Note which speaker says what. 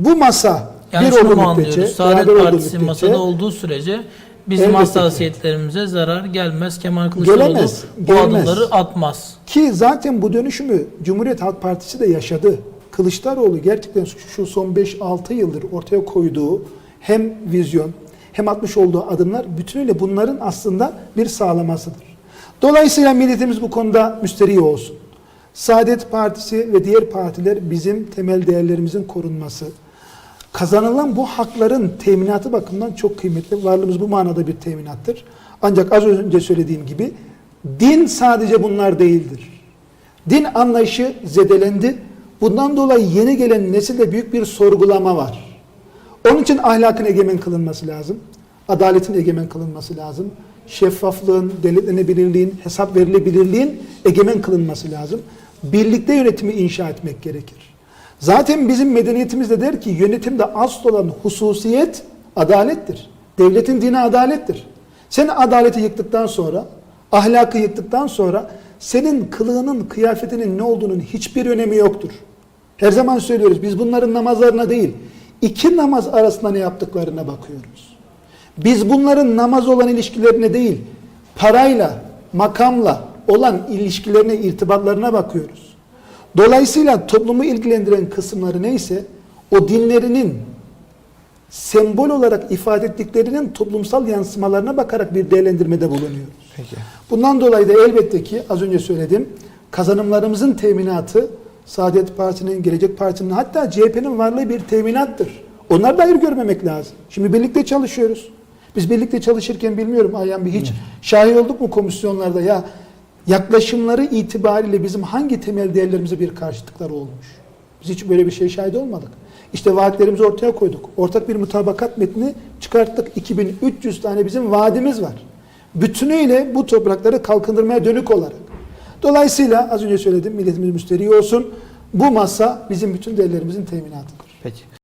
Speaker 1: Bu masa
Speaker 2: Yani
Speaker 1: bir
Speaker 2: şunu
Speaker 1: olduğu
Speaker 2: mu
Speaker 1: müddetçe,
Speaker 2: anlıyoruz?
Speaker 1: beraber
Speaker 2: Saadet
Speaker 1: olduğu
Speaker 2: Partisi
Speaker 1: müddetçe-
Speaker 2: masada olduğu sürece bizim
Speaker 1: Elbette ki.
Speaker 2: hassasiyetlerimize zarar gelmez. Kemal Kılıçdaroğlu
Speaker 1: Gelemez,
Speaker 2: bu
Speaker 1: gelmez.
Speaker 2: adımları atmaz.
Speaker 1: Ki zaten bu dönüşümü Cumhuriyet Halk Partisi de yaşadı. Kılıçdaroğlu gerçekten şu son 5-6 yıldır ortaya koyduğu hem vizyon hem atmış olduğu adımlar bütünüyle bunların aslında bir sağlamasıdır. Dolayısıyla milletimiz bu konuda müsterih olsun. Saadet Partisi ve diğer partiler bizim temel değerlerimizin korunması, kazanılan bu hakların teminatı bakımından çok kıymetli. Varlığımız bu manada bir teminattır. Ancak az önce söylediğim gibi din sadece bunlar değildir. Din anlayışı zedelendi. Bundan dolayı yeni gelen nesilde büyük bir sorgulama var. Onun için ahlakın egemen kılınması lazım. Adaletin egemen kılınması lazım. Şeffaflığın, denetlenebilirliğin, hesap verilebilirliğin egemen kılınması lazım. Birlikte yönetimi inşa etmek gerekir. Zaten bizim medeniyetimiz de der ki yönetimde asıl olan hususiyet adalettir. Devletin dini adalettir. Sen adaleti yıktıktan sonra, ahlakı yıktıktan sonra senin kılığının, kıyafetinin ne olduğunun hiçbir önemi yoktur. Her zaman söylüyoruz biz bunların namazlarına değil, iki namaz arasında ne yaptıklarına bakıyoruz. Biz bunların namaz olan ilişkilerine değil, parayla, makamla olan ilişkilerine, irtibatlarına bakıyoruz. Dolayısıyla toplumu ilgilendiren kısımları neyse, o dinlerinin sembol olarak ifade ettiklerinin toplumsal yansımalarına bakarak bir değerlendirmede bulunuyoruz.
Speaker 3: Peki.
Speaker 1: Bundan dolayı da elbette ki az önce söyledim kazanımlarımızın teminatı Saadet Parti'nin, Gelecek Parti'nin hatta CHP'nin varlığı bir teminattır. Onları da ayrı görmemek lazım. Şimdi birlikte çalışıyoruz. Biz birlikte çalışırken bilmiyorum Ayhan bir hiç şahit olduk mu komisyonlarda ya yaklaşımları itibariyle bizim hangi temel değerlerimize bir karşıtlıklar olmuş? Biz hiç böyle bir şey şahit olmadık. İşte vaatlerimizi ortaya koyduk. Ortak bir mutabakat metni çıkarttık. 2300 tane bizim vaadimiz var. Bütünüyle bu toprakları kalkındırmaya dönük olarak. Dolayısıyla az önce söyledim milletimiz müsterih olsun. Bu masa bizim bütün değerlerimizin teminatıdır.
Speaker 3: Peki.